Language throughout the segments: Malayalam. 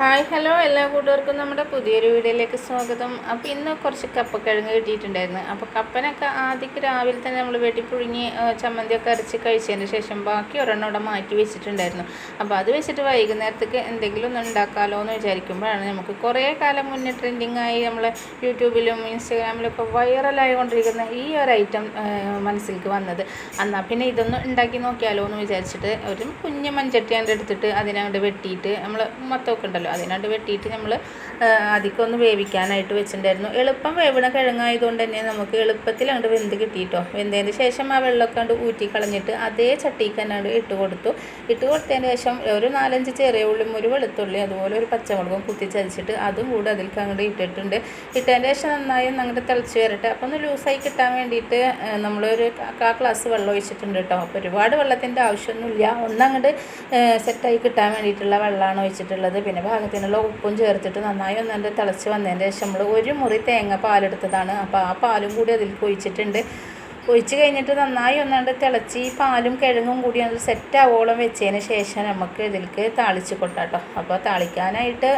ഹായ് ഹലോ എല്ലാ കൂട്ടുകാർക്കും നമ്മുടെ പുതിയൊരു വീഡിയോയിലേക്ക് സ്വാഗതം. അപ്പോൾ ഇന്ന് കുറച്ച് കപ്പ കപ്പക്കിഴങ്ങ് കിട്ടിയിട്ടുണ്ടായിരുന്നു. അപ്പോൾ കപ്പനൊക്കെ ആദ്യം രാവിലെ തന്നെ നമ്മൾ വെട്ടി പുഴുങ്ങി ചമ്മന്തിയൊക്കെ അരച്ച് കഴിച്ചതിന് ശേഷം ബാക്കി ഒരെണ്ണം അവിടെ മാറ്റി വെച്ചിട്ടുണ്ടായിരുന്നു. അപ്പോൾ അത് വെച്ചിട്ട് വൈകുന്നേരത്തേക്ക് എന്തെങ്കിലും ഒന്ന് ഉണ്ടാക്കാമല്ലോ എന്ന് വിചാരിക്കുമ്പോഴാണ് നമുക്ക് കുറേ കാലം മുന്നേ ട്രെൻഡിങ് ആയി നമ്മൾ യൂട്യൂബിലും ഇൻസ്റ്റാഗ്രാമിലും ഒക്കെ വൈറലായി കൊണ്ടിരിക്കുന്ന ഈ ഒരു ഐറ്റം മനസ്സിലേക്ക് വന്നത്. എന്നാൽ പിന്നെ ഇതൊന്ന് ഉണ്ടാക്കി നോക്കിയാലോ എന്ന് വിചാരിച്ചിട്ട് ഒരു കുഞ്ഞ് മൺചട്ടി അതിന്റെ എടുത്തിട്ട് അതിനങ്ങോട്ട് വെട്ടിയിട്ട് നമ്മൾ മൊത്തമൊക്കെ ഉണ്ടല്ലോ അതിനകത്ത് വെട്ടിയിട്ട് നമ്മൾ അധികം ഒന്ന് വേവിക്കാനായിട്ട് വെച്ചിട്ടുണ്ടായിരുന്നു. എളുപ്പം വേവണ കിഴങ്ങായതുകൊണ്ട് തന്നെ നമുക്ക് എളുപ്പത്തിൽ അങ്ങോട്ട് വെന്ത് കിട്ടിയിട്ടോ. വെന്തതിന് ശേഷം ആ വെള്ളമൊക്കെ അങ്ങോട്ട് ഊറ്റി കളഞ്ഞിട്ട് അതേ ചട്ടിക്ക് തന്നെ ഇട്ട് കൊടുത്തു. ഇട്ട് കൊടുത്തതിന് ശേഷം ഒരു നാലഞ്ച് ചെറിയ ഉള്ളിയും ഒരു വെളുത്തുള്ളി അതുപോലെ ഒരു പച്ചമുളകും കുത്തി ചതച്ചിട്ട് അതും കൂടെ അതിലേക്ക് അങ്ങോട്ട് ഇട്ടിട്ടുണ്ട്. ഇട്ടതിന് ശേഷം നന്നായി അങ്ങോട്ട് തിളച്ച് വരട്ടെ. അപ്പോൾ ഒന്ന് ലൂസായി കിട്ടാൻ വേണ്ടിയിട്ട് നമ്മളൊരു കാ ഗ്ലാസ് വെള്ളം ഒഴിച്ചിട്ടുണ്ട് കേട്ടോ. അപ്പോൾ ഒരുപാട് വെള്ളത്തിന്റെ ആവശ്യമൊന്നുമില്ല. ഒന്നങ്ങോട്ട് സെറ്റായി കിട്ടാൻ വേണ്ടിയിട്ടുള്ള വെള്ളമാണ് ഒഴിച്ചിട്ടുള്ളത്. പിന്നെ പാകത്തിനുള്ള ഉപ്പും ചേർത്തിട്ട് നന്നായി ഒന്ന് തിളച്ച് വന്നതിന് ശേഷം നമ്മൾ ഒരു മുറി തേങ്ങ പാലെടുത്തതാണ്. അപ്പോൾ ആ പാലും കൂടി അതിൽ ഒഴിച്ചിട്ടുണ്ട് ഒഴിച്ച് കഴിഞ്ഞിട്ട് നന്നായി ഒന്നാണ്ട് തിളച്ച് ഈ പാലും കിഴങ്ങും കൂടി അത് സെറ്റ് ആവോളം വെച്ചതിന് ശേഷം നമുക്ക് ഇതിലേക്ക് താളിച്ച് കൊട്ടാട്ടോ. അപ്പോൾ താളിക്കാനായിട്ട്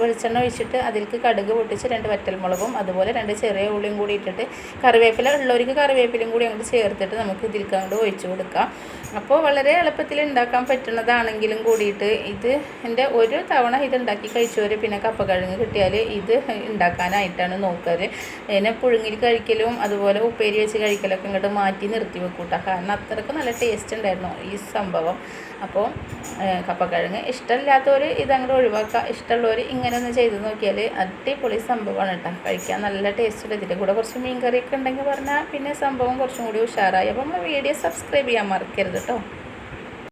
വെളിച്ചെണ്ണ ഒഴിച്ചിട്ട് അതിലേക്ക് കടുക് പൊട്ടിച്ച് രണ്ട് വറ്റൽമുളകും അതുപോലെ രണ്ട് ചെറിയ ഉള്ളിയും കൂടി ഇട്ടിട്ട് കറിവേപ്പില ഉള്ളവർക്ക് കറിവേപ്പിലയും കൂടി അങ്ങോട്ട് ചേർത്തിട്ട് നമുക്ക് ഇതിലേക്ക് അങ്ങോട്ട് ഒഴിച്ചു കൊടുക്കാം. അപ്പോൾ വളരെ എളുപ്പത്തിൽ ഉണ്ടാക്കാൻ പറ്റുന്നതാണെങ്കിലും കൂടിയിട്ട് ഇത് എന്റെ ഒരു തവണ ഇത് ഉണ്ടാക്കി കഴിച്ചവർ പിന്നെ കപ്പക്കിഴങ്ങ് കിട്ടിയാൽ ഇത് ഉണ്ടാക്കാനായിട്ടാണ് നോക്കാറ്. അതിനെ പുഴുങ്ങി കഴിക്കലും അതുപോലെ ഉപ്പേരി വെച്ച് കഴിക്കലൊക്കെ ഇങ്ങോട്ട് മാറ്റി നിർത്തി വെക്കൂട്ടാ. കാരണം അത്രയ്ക്ക് നല്ല ടേസ്റ്റ് ഉണ്ടായിരുന്നു ഈ സംഭവം. അപ്പോൾ കപ്പക്കിഴങ്ങ് ഇഷ്ടമില്ലാത്തവർ ഇതങ്ങോട്ട് ഒഴിവാക്കുക. ഇഷ്ടമുള്ളവർ ഇങ്ങനെ ഒന്ന് ചെയ്ത് നോക്കിയാൽ അടിപൊളി സംഭവമാണ് കേട്ടോ. കഴിക്കാൻ നല്ല ടേസ്റ്റുള്ള ഇതിന്റെ കൂടെ കുറച്ച് മീൻ കറിയൊക്കെ ഉണ്ടെങ്കിൽ പറഞ്ഞാൽ പിന്നെ സംഭവം കുറച്ചും കൂടി ഉഷാറായി. അപ്പോൾ നമ്മൾ വീഡിയോ സബ്സ്ക്രൈബ് ചെയ്യാൻ മറക്കരുത് കേട്ടോ.